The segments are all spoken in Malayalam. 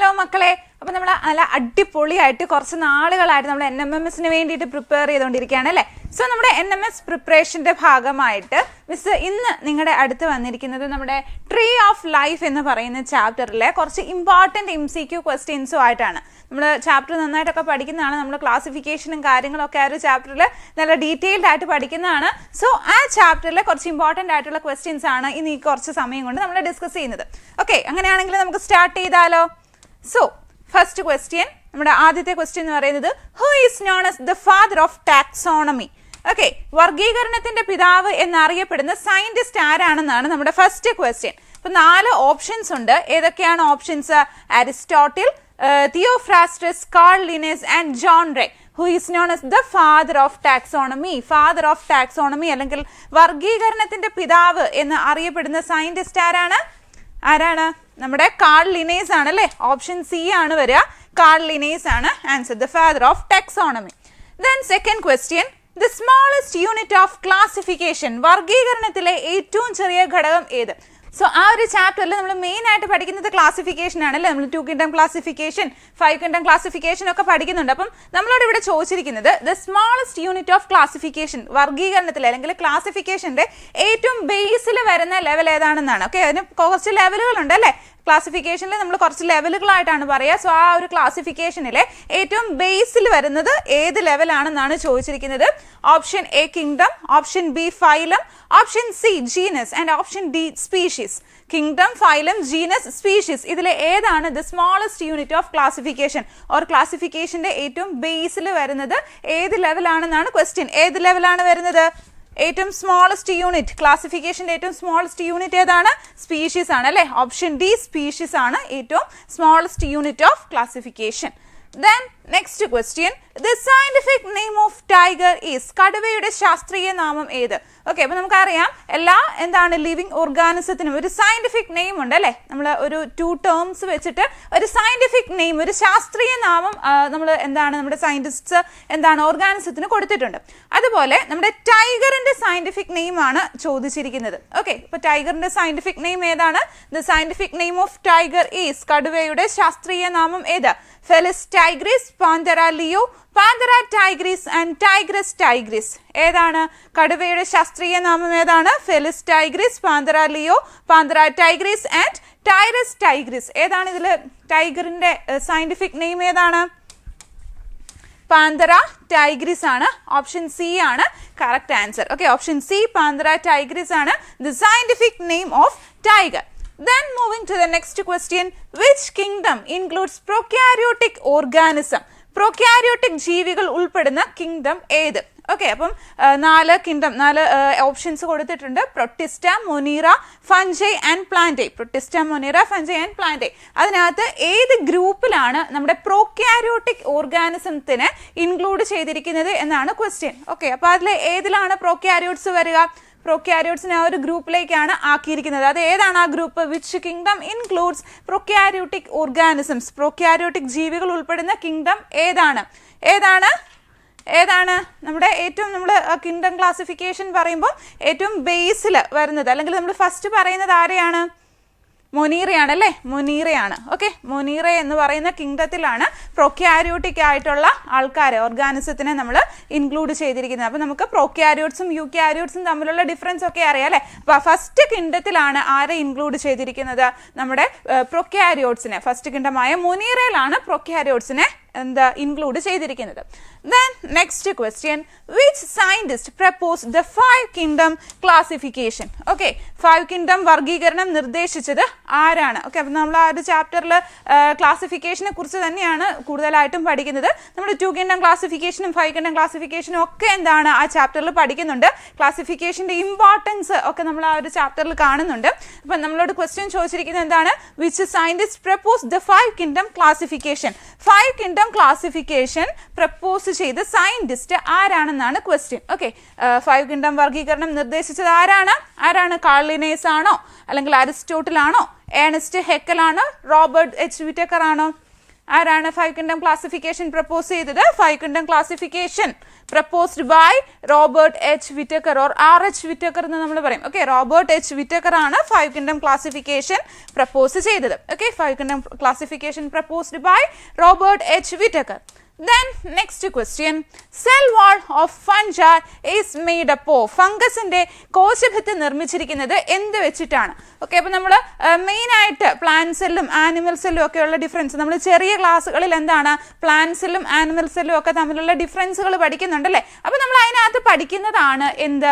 ഹലോ മക്കളെ. അപ്പൊ നമ്മൾ നല്ല അടിപൊളിയായിട്ട് കുറച്ച് നാളുകളായിട്ട് നമ്മൾ എൻ എം എം എസിന് വേണ്ടിയിട്ട് പ്രിപ്പയർ ചെയ്തുകൊണ്ടിരിക്കുകയാണ് അല്ലേ? സോ നമ്മുടെ എൻ എം എസ് പ്രിപ്പറേഷന്റെ ഭാഗമായിട്ട് മിസ് ഇന്ന് നിങ്ങളുടെ അടുത്ത് വന്നിരിക്കുന്നത് നമ്മുടെ ട്രീ ഓഫ് ലൈഫ് എന്ന് പറയുന്ന ചാപ്റ്ററിലെ കുറച്ച് ഇമ്പോർട്ടന്റ് എം സി ക്യു ക്വസ്റ്റ്യൻസും ആയിട്ടാണ്. നമ്മൾ ചാപ്റ്റർ നന്നായിട്ടൊക്കെ പഠിക്കുന്നതാണ്. നമ്മൾ ക്ലാസിഫിക്കേഷനും കാര്യങ്ങളൊക്കെ ആ ഒരു ചാപ്റ്ററിൽ നല്ല ഡീറ്റെയിൽഡ് ആയിട്ട് പഠിക്കുന്നതാണ്. സോ ആ ചാപ്റ്ററിലെ കുറച്ച് ഇമ്പോർട്ടന്റ് ആയിട്ടുള്ള ക്വസ്റ്റ്യൻസ് ആണ് ഇനി കുറച്ച് സമയം കൊണ്ട് നമ്മൾ ഡിസ്കസ് ചെയ്യുന്നത്. ഓക്കെ അങ്ങനെയാണെങ്കിൽ നമുക്ക് സ്റ്റാർട്ട് ചെയ്താലോ? സോ ഫസ്റ്റ് ക്വസ്റ്റ്യൻ നമ്മുടെ ആദ്യത്തെ ക്വസ്റ്റ്യൻ എന്ന് പറയുന്നത് who is known as the father of taxonomy okay വർഗീകരണത്തിന്റെ പിതാവ് എന്നറിയപ്പെടുന്ന സയന്റിസ്റ്റ് ആരാണെന്നാണ് നമ്മുടെ ഫസ്റ്റ് ക്വസ്റ്റ്യൻ അപ്പൊ നാല് ഓപ്ഷൻസ് ഉണ്ട്. ഏതൊക്കെയാണ് options Aristotle Theophrastus Carl Linnaeus and John Ray who is known as the father of taxonomy father of taxonomy അല്ലെങ്കിൽ വർഗീകരണത്തിന്റെ പിതാവ് എന്ന് അറിയപ്പെടുന്ന സയന്റിസ്റ്റ് ആരാണ്? ആരാണ്? നമ്മുടെ കാൾ ലിനേസ് ആണ് അല്ലേ? ഓപ്ഷൻ സി ആണ് വരിക. കാൾ ലിനേസ് ആണ് answer the father of taxonomy then second question the smallest unit of classification വർഗീകരണത്തിലെ ഏറ്റവും ചെറിയ ഘടകം ഏത്? സോ ആ ഒരു ചാപ്റ്ററിൽ നമ്മൾ മെയിൻ ആയിട്ട് പഠിക്കുന്നത് ക്ലാസിഫിക്കേഷൻ ആണ് അല്ലേ? നമ്മൾ two kingdom classification five kingdom classification ഒക്കെ പഠിക്കുന്നുണ്ട്. അപ്പം നമ്മളോട് ഇവിടെ ചോദിച്ചിരിക്കുന്നത് the smallest unit of classification വർഗീകരണത്തിൽ അല്ലെങ്കിൽ ക്ലാസിഫിക്കേഷന്റെ ഏറ്റവും ബേസിൽ വരുന്ന ലെവൽ ഏതാണെന്നാണ്. ഓക്കെ അതിന് കുറച്ച് ലെവലുകളുണ്ട് അല്ലേ? ക്ലാസിഫിക്കേഷനിൽ നമ്മൾ കുറച്ച് ലെവലുകളായിട്ടാണ് പറയുക സോ ആ ഒരു ക്ലാസിഫിക്കേഷനിലെ ഏറ്റവും ബേസിൽ വരുന്നത് ഏത് ലെവലാണെന്നാണ് ചോദിച്ചിരിക്കുന്നത്. Option A kingdom option B phylum option C genus and option D species kingdom phylum genus species ഇതിലെ ഏതാണ് the smallest unit of classification or ക്ലാസിഫിക്കേഷന്റെ ഏറ്റവും ബേസിൽ വരുന്നത് ഏത് ലെവലാണെന്നാണ് ക്വസ്റ്റ്യൻ ഏത് ലെവലാണ് വരുന്നത്? ഏറ്റവും സ്മോളസ്റ്റ് യൂണിറ്റ് ക്ലാസിഫിക്കേഷന്റെ ഏറ്റവും സ്മോളസ്റ്റ് യൂണിറ്റ് ഏതാണ്? സ്പീഷീസ് ആണ് അല്ലെ? ഓപ്ഷൻ ഡി സ്പീഷീസ് ആണ് ഏറ്റവും smallest unit of classification then next question the scientific name of tiger is കടുവയുടെ ശാസ്ത്രീയ നാമം ഏത്? ഓക്കെ അപ്പൊ നമുക്കറിയാം എല്ലാ എന്താണ് ലിവിങ് ഓർഗാനിസത്തിനും ഒരു സയന്റിഫിക് നെയിം ഉണ്ട് അല്ലേ? നമ്മൾ ഒരു ടു ടേംസ് വെച്ചിട്ട് ഒരു സയന്റിഫിക് നെയിം ഒരു ശാസ്ത്രീയ നാമം നമ്മൾ എന്താണ് നമ്മുടെ സയന്റിസ്റ്റ് എന്താണ് ഓർഗാനിസത്തിന് കൊടുത്തിട്ടുണ്ട്. അതുപോലെ നമ്മുടെ ടൈഗറിന്റെ സയന്റിഫിക് നെയിം ആണ് ചോദിച്ചിരിക്കുന്നത്. ഓക്കെ ഇപ്പൊ ടൈഗറിന്റെ സയന്റിഫിക് നെയിം ഏതാണ്? The scientific name of tiger is കടുവയുടെ ശാസ്ത്രീയ നാമം ഏത്? Felis tigris Panthera leo Panthera tigris and tigres tigris. ഏതാണ്? കടുവയുടെ ശാസ്ത്രീയ നാമം ഏതാണ്? Felis tigris Panthera leo Panthera tigris and tigris tigris. ഏതാണ് ഇതിൽ ടൈഗറിന്റെ സയന്റിഫിക് നെയിം ഏതാണ്? പാന്തറ ടൈഗ്രിസ് ആണ്. ഓപ്ഷൻ സി ആണ് correct answer. Okay option C Panthera tigris ആണ് the scientific name of tiger then moving to the next question which kingdom includes prokaryotic organism prokaryotic ജീവികൾ ഉൾപ്പെടുന്ന കിങ്ഡം ഏത്? ഓക്കെ അപ്പം നാല് കിങ്ഡം നാല് ഓപ്ഷൻസ് കൊടുത്തിട്ടുണ്ട്. Protista Monera Fungi and Plantae Protista Monera Fungi and Plantae അതിനകത്ത് ഏത് ഗ്രൂപ്പിലാണ് നമ്മുടെ പ്രോക്യാരിയോട്ടിക് ഓർഗാനിസത്തിന് ഇൻക്ലൂഡ് ചെയ്തിരിക്കുന്നത് എന്നാണ് ക്വസ്റ്റ്യൻ ഓക്കെ അപ്പോൾ അതിൽ ഏതിലാണ് പ്രോക്യാരിയോട്സ് വരിക? പ്രൊക്യാരിയോട്സിനെ ആ ഒരു ഗ്രൂപ്പിലേക്കാണ് ആക്കിയിരിക്കുന്നത്. അത് ഏതാണ് ആ group? Which kingdom includes prokaryotic organisms prokaryotic ജീവികൾ ഉൾപ്പെടുന്ന കിങ്ഡം ഏതാണ്? ഏതാണ്? ഏതാണ്? നമ്മുടെ ഏറ്റവും നമ്മൾ കിങ്ഡം ക്ലാസിഫിക്കേഷൻ പറയുമ്പോൾ ഏറ്റവും ബേസിൽ വരുന്നത്. അല്ലെങ്കിൽ നമ്മൾ ഫസ്റ്റ് പറയുന്നത് ആരെയാണ്? മൊനീറയാണ് അല്ലേ മൊനീറയാണ്. ഓക്കെ? മൊനീറ എന്ന് പറയുന്ന കിങ്ഡത്തിലാണ് പ്രൊക്യാരിയോട്ടിക് ആയിട്ടുള്ള ആൾക്കാരെ ഓർഗാനിസത്തിനെ നമ്മൾ ഇൻക്ലൂഡ് ചെയ്തിരിക്കുന്നത്. അപ്പോൾ നമുക്ക് പ്രൊക്യാരിയോട്സും യൂക്യാരിയോട്സും തമ്മിലുള്ള ഡിഫറൻസ് ഒക്കെ അറിയാം അല്ലേ? അപ്പോൾ ഫസ്റ്റ് കിങ്ഡത്തിലാണ് ആരെ ഇൻക്ലൂഡ് ചെയ്തിരിക്കുന്നത്? നമ്മുടെ പ്രൊക്യാരിയോട്സിനെ ഫസ്റ്റ് കിണ്ടമായ മൊനീറയിലാണ് പ്രൊക്യാരിയോട്സിനെ എന്താ ഇൻക്ലൂഡ് ചെയ്തിരിക്കുന്നത്. Then next question which scientist propose the five kingdom classification okay five kingdom വർഗീകരണം നിർദ്ദേശിച്ചത് ആരാണ്? ഓക്കെ അപ്പം നമ്മൾ ആ ഒരു ചാപ്റ്ററിൽ ക്ലാസിഫിക്കേഷനെ കുറിച്ച് തന്നെയാണ് കൂടുതലായിട്ടും പഠിക്കുന്നത്. നമ്മൾ ടു കിണ്ടം ക്ലാസിഫിക്കേഷനും ഫൈവ് കിണ്ടം ക്ലാസിഫിക്കേഷനും ഒക്കെ എന്താണ് ആ ചാപ്റ്ററിൽ പഠിക്കുന്നുണ്ട്. ക്ലാസിഫിക്കേഷന്റെ ഇമ്പോർട്ടൻസ് ഒക്കെ നമ്മൾ ആ ഒരു ചാപ്റ്ററിൽ കാണുന്നുണ്ട്. അപ്പം നമ്മളോട് ക്വസ്റ്റ്യൻ ചോദിച്ചിരിക്കുന്നത് എന്താണ്? Which scientist propose the five kingdom classification five kingdom classification propose ചെയ്ത സയന്റിസ്റ്റ് ആരാണെന്നാണ് ക്വസ്റ്റ്യൻ ഓക്കെ ഫൈവ് കിങ്ഡം വർഗീകരണം നിർദ്ദേശിച്ചത് ആരാണ്? ആരാണ് കാർലിനേസ് ആണോ അല്ലെങ്കിൽ അരിസ്റ്റോട്ടിൽ ആണോ ഏണസ്റ്റ് ഹെക്കലാണ് റോബർട്ട് എച്ച്. വിറ്റക്കർ ആണ് ആരാണ് ഫൈവ് കിങ്ഡം ക്ലാസിഫിക്കേഷൻ പ്രപ്പോസ് ചെയ്തത്? Five kingdom classification proposed by Robert H. Whittaker or R. H. Whittaker എന്ന് നമ്മൾ പറയും. Okay Robert H. വിറ്റക്കർ ആണ് ഫൈവ് കിങ്ഡം ക്ലാസിഫിക്കേഷൻ പ്രപ്പോസ് ചെയ്തത്. Okay five kingdom classification proposed by Robert H. Whittaker. Then next question. Cell wall of fungi is made up of. ഫംഗസിന്റെ കോശഭിത്തി നിർമ്മിച്ചിരിക്കുന്നത് എന്ത് വെച്ചിട്ടാണ് ഓക്കെ അപ്പോൾ നമ്മൾ മെയിൻ ആയിട്ട് പ്ലാന്റ് സെല്ലും ആനിമൽ സെല്ലും ഒക്കെ ഉള്ള ഡിഫറൻസ് നമ്മൾ ചെറിയ ക്ലാസ്സുകളിൽ എന്താണ് പ്ലാന്റ് സെല്ലും ആനിമൽ സെല്ലും ഒക്കെ തമ്മിലുള്ള ഡിഫറൻസുകൾ പഠിക്കുന്നുണ്ടല്ലേ അപ്പൊ നമ്മൾ അതിനകത്ത് പഠിക്കുന്നതാണ് എന്ത്?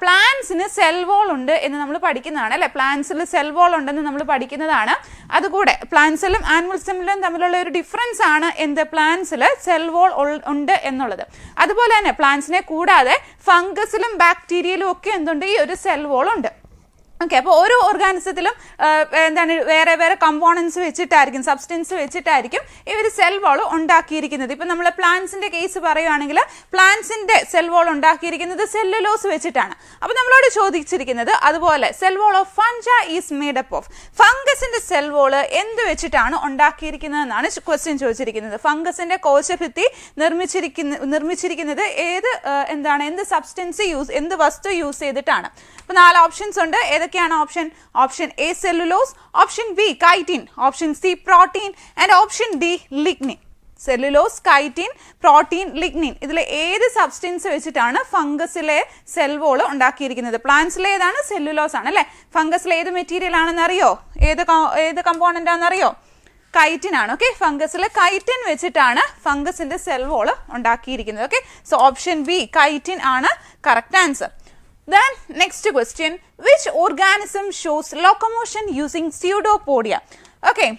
പ്ലാന്റ്സിന് സെൽ വോൾ ഉണ്ട് എന്ന് നമ്മൾ പഠിക്കുന്നതാണ് അല്ലെ? പ്ലാന്റ്സിൽ സെൽ വോൾ ഉണ്ടെന്ന് നമ്മൾ പഠിക്കുന്നതാണ്. അതുകൂടെ പ്ലാന്റ്സിലും ആനിമൽസിലും തമ്മിലുള്ള ഒരു ഡിഫറൻസ് ആണ് എന്ത്? പ്ലാന്റ്സിൽ സെൽ വോൾ ഉണ്ട് എന്നുള്ളത്. അതുപോലെ തന്നെ പ്ലാന്റ്സിനെ കൂടാതെ ഫംഗസിലും ബാക്ടീരിയയിലും ഒക്കെ എന്തുണ്ട്? ഈ ഒരു സെൽ വോൾ ഉണ്ട്. ഓക്കെ അപ്പോൾ ഓരോ ഓർഗാനിസത്തിലും എന്താണ് വേറെ വേറെ കമ്പോണൻസ് വെച്ചിട്ടായിരിക്കും സബ്സ്റ്റൻസ് വെച്ചിട്ടായിരിക്കും ഇവർ സെൽ വോൾ ഉണ്ടാക്കിയിരിക്കുന്നത്. ഇപ്പം നമ്മൾ പ്ലാന്റ്സിന്റെ കേസ് പറയുകയാണെങ്കിൽ പ്ലാന്റ്സിന്റെ സെൽ വോൾ ഉണ്ടാക്കിയിരിക്കുന്നത് സെല്ലുലോസ് വെച്ചിട്ടാണ്. അപ്പോൾ നമ്മളോട് ചോദിച്ചിരിക്കുന്നത് അതുപോലെ cell wall of fungi is made up of ഫംഗസിന്റെ cell wall എന്ത് വെച്ചിട്ടാണ് ഉണ്ടാക്കിയിരിക്കുന്നതെന്നാണ് ക്വസ്റ്റ്യൻ ചോദിച്ചിരിക്കുന്നത്. ഫംഗസിന്റെ കോശഭിത്തി നിർമ്മിച്ചിരിക്കുന്ന നിർമ്മിച്ചിരിക്കുന്നത് ഏത് എന്താണ് എന്ത് സബ്സ്റ്റൻസ് യൂസ് എന്ത് വസ്തു യൂസ് ചെയ്തിട്ടാണ്. അപ്പോൾ നാല് ഓപ്ഷൻസ് ഉണ്ട്. ഏതൊക്കെയാണ് option option A cellulose option B chitin option C protein and option D lignin cellulose chitin protein lignin ഇതിൽ ഏത് സബ്സ്റ്റൻസ് വെച്ചിട്ടാണ് ഫംഗസിലെ സെൽ ഉണ്ടാക്കിയിരിക്കുന്നത്? പ്ലാന്റ്സിലെ ഏതാണ്? സെല്ലുലോസ് ആണ് അല്ലേ? ഫംഗസിലെ ഏത് മെറ്റീരിയൽ ആണെന്ന് അറിയോ? ഏത് ഏത് കമ്പോണന്റ് ആണെന്നറിയോ കൈറ്റിൻ ആണ്. ഓക്കെ ഫംഗസിലെ കൈറ്റിൻ വെച്ചിട്ടാണ് ഫംഗസിന്റെ സെൽ ഉണ്ടാക്കിയിരിക്കുന്നത്. Okay so option B chitin ആണ്. Correct answer Then next question, which organism shows locomotion using pseudopodia? Okay,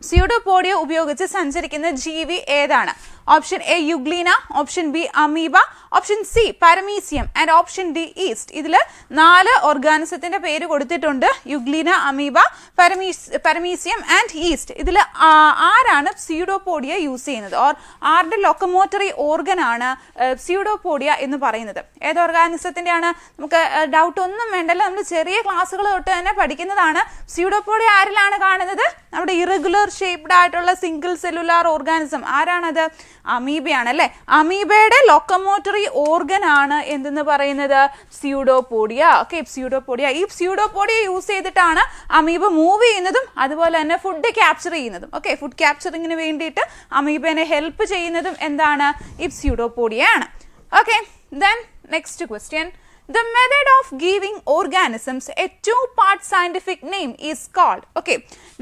pseudopodia ഉപയോഗിച്ച് സഞ്ചരിക്കുന്ന ജീവി ഏതാണ് option A Euglena option B amoeba option C paramecium and option D yeast ഇതിൽ നാല് ഓർഗാനിസത്തിന്റെ പേര് കൊടുത്തിട്ടുണ്ട്. യുഗ്ലീന അമീബ പരമീസ് പരമീസിയം ആൻഡ് ഈസ്റ്റ് ഇതിൽ ആരാണ് സ്യൂഡോപോഡിയ യൂസ് ചെയ്യുന്നത്? ഓർ ആരുടെ ലൊക്കമോട്ടറി ഓർഗൻ ആണ് സ്യൂഡോപോഡിയ എന്ന് പറയുന്നത്? ഏത് ഓർഗാനിസത്തിന്റെയാണ് നമുക്ക് ഡൗട്ട് ഒന്നും വേണ്ടല്ലോ. നമ്മൾ ചെറിയ ക്ലാസ്സുകൾ തൊട്ട് തന്നെ പഠിക്കുന്നതാണ്. സ്യൂഡോപോഡിയ ആരിലാണ് കാണുന്നത്? നമ്മുടെ ഇറഗുലർ ഷേപ്ഡ് ആയിട്ടുള്ള സിംഗിൾ സെല്ലുലാർ ഓർഗാനിസം ആരാണത്? അമീബയാണ് അല്ലേ? അമീബയുടെ ലൊക്കമോട്ടറി ഓർഗൻ ആണ് എന്തെന്ന് പറയുന്നത്? സ്യൂഡോപോഡിയ ഓക്കെ സ്യൂഡോപോഡിയ ഈ സ്യൂഡോപോഡിയ യൂസ് ചെയ്തിട്ടാണ് അമീബ മൂവ് ചെയ്യുന്നതും അതുപോലെ തന്നെ ഫുഡ് ക്യാപ്ചർ ചെയ്യുന്നതും. ഓക്കെ ഫുഡ് ക്യാപ്ചറിങ്ങിന് വേണ്ടിയിട്ട് അമീബനെ ഹെൽപ്പ് ചെയ്യുന്നതും എന്താണ്? ഈ സ്യൂഡോപോഡിയ ആണ്. Okay then next question The method of giving organisms a two part scientific name is called okay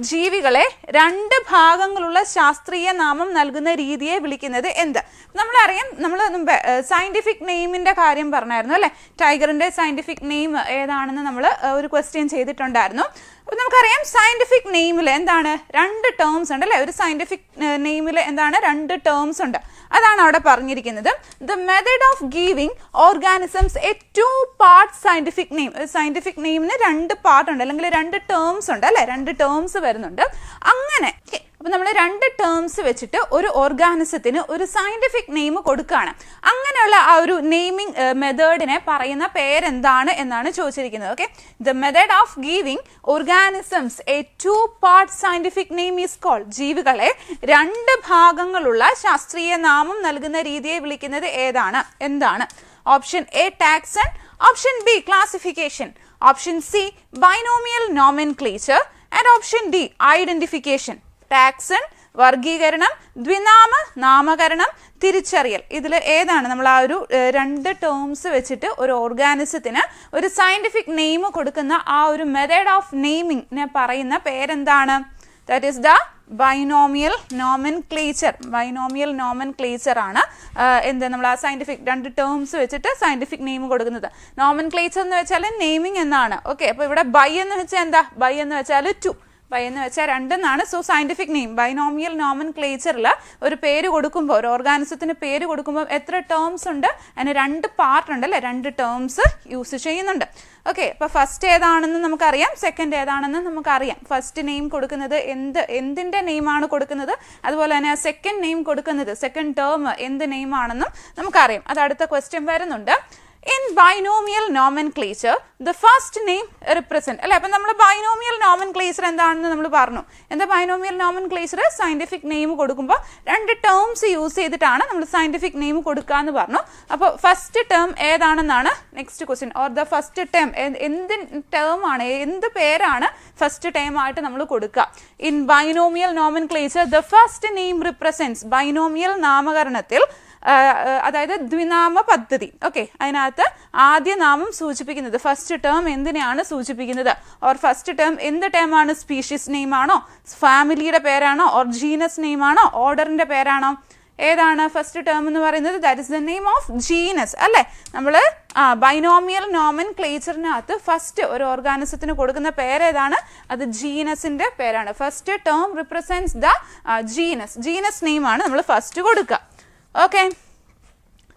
ജീവികളെ രണ്ട് ഭാഗങ്ങളുള്ള ശാസ്ത്രീയ നാമം നൽകുന്ന രീതിയെ വിളിക്കുന്നത് എന്ത്? നമ്മളറിയാം നമ്മൾ മുമ്പ് സയന്റിഫിക് നെയിമിന്റെ കാര്യം പറഞ്ഞായിരുന്നു അല്ലെ? ടൈഗറിന്റെ സയന്റിഫിക് നെയിം ഏതാണെന്ന് നമ്മൾ ഒരു ക്വസ്റ്റ്യൻ ചെയ്തിട്ടുണ്ടായിരുന്നു. അപ്പോൾ നമുക്കറിയാം സയന്റിഫിക് നെയിമിൽ എന്താണ്? രണ്ട് ടേംസ് ഉണ്ട് അല്ലെ ഒരു സയന്റിഫിക് നെയിമിൽ എന്താണ്? രണ്ട് ടേംസ് ഉണ്ട്. അതാണ് അവിടെ പറഞ്ഞിരിക്കുന്നത്. The method of giving organisms a two part scientific name scientific നെയിമിന് രണ്ട് പാർട്ട് ഉണ്ട്. അല്ലെങ്കിൽ രണ്ട് ടേംസ് ഉണ്ട് അല്ലെ? രണ്ട് ടേംസ് വരുന്നുണ്ട്. അങ്ങനെ അപ്പൊ നമ്മൾ രണ്ട് ടേംസ് വെച്ചിട്ട് ഒരു ഓർഗാനിസത്തിന് ഒരു സയന്റിഫിക് നെയിം കൊടുക്കുകയാണ് അങ്ങനെയുള്ള ആ ഒരു നെയിമിംഗ് മെത്തേഡിനെ പറയുന്ന പേരെന്താണ് എന്നാണ് ചോദിച്ചിരിക്കുന്നത്. Okay the method of giving organisms a two part scientific name is call ജീവികളെ രണ്ട് ഭാഗങ്ങളുള്ള ശാസ്ത്രീയ നാമം നൽകുന്ന രീതിയെ വിളിക്കുന്നത് ഏതാണ്? എന്താണ്? Option A taxon option B classification option C binomial nomenclature and option D identification taxon വർഗീകരണം ദ്വിനാമ നാമകരണം തിരിച്ചറിയൽ. ഇതിൽ ഏതാണ്? നമ്മൾ ആ ഒരു രണ്ട് ടേംസ് വെച്ചിട്ട് ഒരു ഓർഗാനിസത്തിന് ഒരു സയന്റിഫിക് നെയിം കൊടുക്കുന്ന ആ ഒരു മെത്തേഡ് ഓഫ് നെയിമിങ്ങിനെ പറയുന്ന പേരെന്താണ്? That is the binomial nomenclature binomial nomenclature ആണ് എന്ത് നമ്മൾ ആ സയന്റിഫിക് രണ്ട് ടേംസ് വെച്ചിട്ട് സയന്റിഫിക് നെയിം കൊടുക്കുന്നത്. നോമൻ ക്ലേച്ചർ എന്ന് വെച്ചാൽ നെയിമിംഗ് എന്നാണ്. ഓക്കെ അപ്പോൾ ഇവിടെ ബൈ എന്ന് വെച്ചാൽ എന്താ? ബൈ എന്ന് വെച്ചാൽ ടു ബൈ എന്ന് വെച്ചാൽ രണ്ടെന്നാണ്. സോ സയന്റിഫിക് നെയിം ബൈനോമിയൽ നോമൻ ക്ലേച്ചറിൽ ഒരു പേര് കൊടുക്കുമ്പോൾ ഒരു ഓർഗാനിസത്തിന് പേര് കൊടുക്കുമ്പോൾ എത്ര ടേംസ് ഉണ്ട്? അതിന് രണ്ട് പാർട്ട് ഉണ്ട് അല്ലേ? രണ്ട് ടേംസ് യൂസ് ചെയ്യുന്നുണ്ട്. ഓക്കെ അപ്പോൾ ഫസ്റ്റ് ഏതാണെന്ന് നമുക്കറിയാം സെക്കൻഡ് ഏതാണെന്ന് നമുക്കറിയാം. ഫസ്റ്റ് നെയിം കൊടുക്കുന്നത് എന്ത് എന്തിന്റെ നെയിമാണ് കൊടുക്കുന്നത്? അതുപോലെ തന്നെ സെക്കൻഡ് നെയിം കൊടുക്കുന്നത് സെക്കൻഡ് ടേം എന്ത് നെയിമാണെന്നും നമുക്കറിയാം. അത് അടുത്ത ക്വസ്റ്റ്യൻ വരുന്നുണ്ട്. In binomial nomenclature the first name represent അല്ലെ അപ്പൊ നമ്മൾ ബൈനോമിയൽ നോമൻ ക്ലേച്ചർ എന്താണെന്ന് നമ്മൾ പറഞ്ഞു. എന്താ binomial nomenclature scientific name കൊടുക്കുമ്പോൾ രണ്ട് ടേംസ് യൂസ് ചെയ്തിട്ടാണ് നമ്മൾ സയന്റിഫിക് നെയിം കൊടുക്കുക എന്ന് പറഞ്ഞു. അപ്പോൾ first term ഏതാണെന്നാണ് next question or the first term എന്ത് ടേം ആണ് എന്ത് പേരാണ് ഫസ്റ്റ് ടേം ആയിട്ട് നമ്മൾ കൊടുക്കുക in binomial nomenclature the first name represent binomial നാമകരണത്തിൽ അതായത് ദ്വിനാമ പദ്ധതി. ഓക്കെ അതിനകത്ത് ആദ്യ നാമം സൂചിപ്പിക്കുന്നത് ഫസ്റ്റ് ടേം എന്തിനെയാണ് സൂചിപ്പിക്കുന്നത്? ഓർ ഫസ്റ്റ് ടേം എന്ത് ടേം ആണ്? സ്പീഷീസ് നെയിം ആണോ? ഫാമിലിയുടെ പേരാണോ? ഓർ ജീനസ് നെയിം ആണോ? ഓർഡറിന്റെ പേരാണോ? ഏതാണ് ഫസ്റ്റ് ടേം എന്ന് പറയുന്നത്? That is the name of genus അല്ലേ? നമ്മൾ ബൈനോമിയൽ നോമൻ ക്ലേച്ചറിനകത്ത് ഫസ്റ്റ് ഒരു ഓർഗാനിസത്തിന് കൊടുക്കുന്ന പേരേതാണ്? അത് ജീനസിന്റെ പേരാണ്. First term represents the genus genus name ആണ് നമ്മൾ ഫസ്റ്റ് കൊടുക്കുക. ഓക്കെ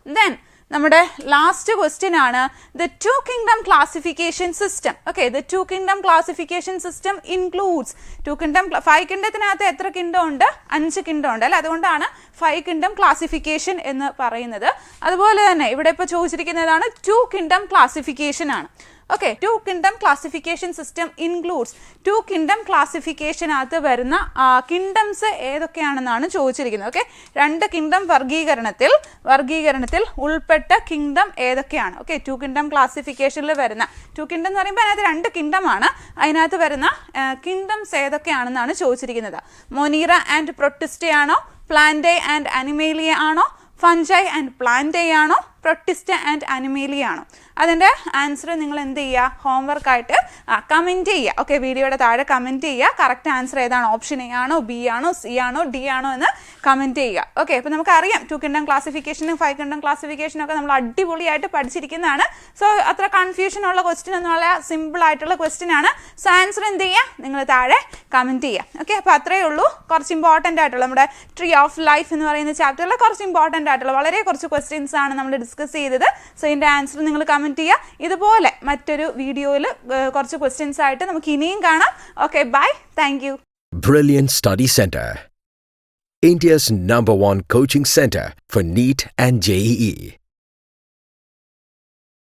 ദെൻ നമ്മുടെ ലാസ്റ്റ് ക്വസ്റ്റ്യൻ ആണ് the two kingdom classification system okay the two kingdom classification system includes two kingdom five കിങ്ഡത്തിനകത്ത് എത്ര കിങ്ഡം ഉണ്ട് അഞ്ച് കിങ്ഡം ഉണ്ട് അല്ലെ? അതുകൊണ്ടാണ് ഫൈവ് കിങ്ഡം ക്ലാസിഫിക്കേഷൻ എന്ന് പറയുന്നത്. അതുപോലെ തന്നെ ഇവിടെ ഇപ്പോൾ ചോദിച്ചിരിക്കുന്നതാണ് ടു കിങ്ഡം ക്ലാസിഫിക്കേഷൻ ആണ്. Okay two kingdom classification system includes two kingdom ക്ലാസിഫിക്കേഷനകത്ത് വരുന്ന കിങ്ഡംസ് ഏതൊക്കെയാണെന്നാണ് ചോദിച്ചിരിക്കുന്നത്. ഓക്കെ രണ്ട് കിങ്ഡം വർഗീകരണത്തിൽ വർഗീകരണത്തിൽ ഉൾപ്പെട്ട കിങ്ഡം ഏതൊക്കെയാണ്? ഓക്കെ ടു കിങ്ഡം ക്ലാസിഫിക്കേഷനിൽ വരുന്ന ടു കിങ്ഡം എന്ന് പറയുമ്പോൾ അതിനകത്ത് രണ്ട് കിങ്ഡം ആണ്. അതിനകത്ത് വരുന്ന കിങ്ഡംസ് ഏതൊക്കെയാണെന്നാണ് ചോദിച്ചിരിക്കുന്നത്. മൊനീറ ആൻഡ് പ്രൊട്ടിസ്റ്റേ ആണോ? പ്ലാന്റേ ആൻഡ് അനിമേലിയ ആണോ? ഫഞ്ചൈ ആൻഡ് പ്ലാന്റേ ആണോ? പ്രൊട്ടിസ്റ്റ ആൻഡ് അനിമേലിയ ആണോ? അതിന്റെ ആൻസർ നിങ്ങൾ എന്ത് ചെയ്യുക? ഹോംവർക്ക് ആയിട്ട് കമന്റ് ചെയ്യുക. ഓക്കെ വീഡിയോയുടെ താഴെ കമന്റ് ചെയ്യുക. കറക്റ്റ് ആൻസർ ഏതാണ്? ഓപ്ഷൻ എ ആണോ ബി ആണോ സി ആണോ ഡി ആണോ എന്ന് കമന്റ് ചെയ്യുക. ഓക്കെ അപ്പോൾ നമുക്കറിയാം ടു കിണ്ടം ക്ലാസിഫിക്കേഷനും ഫൈവ് കിണ്ടം ക്ലാസിഫിക്കേഷനും ഒക്കെ നമ്മൾ അടിപൊളിയായിട്ട് പഠിച്ചിരിക്കുന്നതാണ്. സോ അത്ര കൺഫ്യൂഷൻ ഉള്ള ക്വസ്റ്റ്യൻ എന്നുള്ള സിമ്പിൾ ആയിട്ടുള്ള ക്വസ്റ്റ്യൻ ആണ്. സോ ആൻസർ എന്ത് ചെയ്യുക? നിങ്ങൾ താഴെ കമന്റ് ചെയ്യുക. ഓക്കെ അപ്പോൾ അത്രയേ ഉള്ളൂ. കുറച്ച് ഇമ്പോർട്ടന്റ് ആയിട്ടുള്ള നമ്മുടെ ട്രീ ഓഫ് ലൈഫ് എന്ന് പറയുന്ന ചാപ്റ്ററിൽ കുറച്ച് ഇമ്പോർട്ടന്റ് ആയിട്ടുള്ള വളരെ കുറച്ച് ക്വസ്റ്റ്യൻസ് ആണ് നമ്മൾ ഡിസ്കസ് ചെയ്തത്. സോ ഇതിന്റെ ആൻസർ നിങ്ങൾ കമന്റ് ചെയ്യുക ഇതുപോലെ മറ്റൊരു വീഡിയോയിൽ കുറച്ച് ക്വസ്റ്റ്യൻസ് ആയിട്ട് നമുക്ക് ഇനിയും കാണാം okay bye thank you Brilliant Study Center. India's number one coaching center for NEET and E. JEE.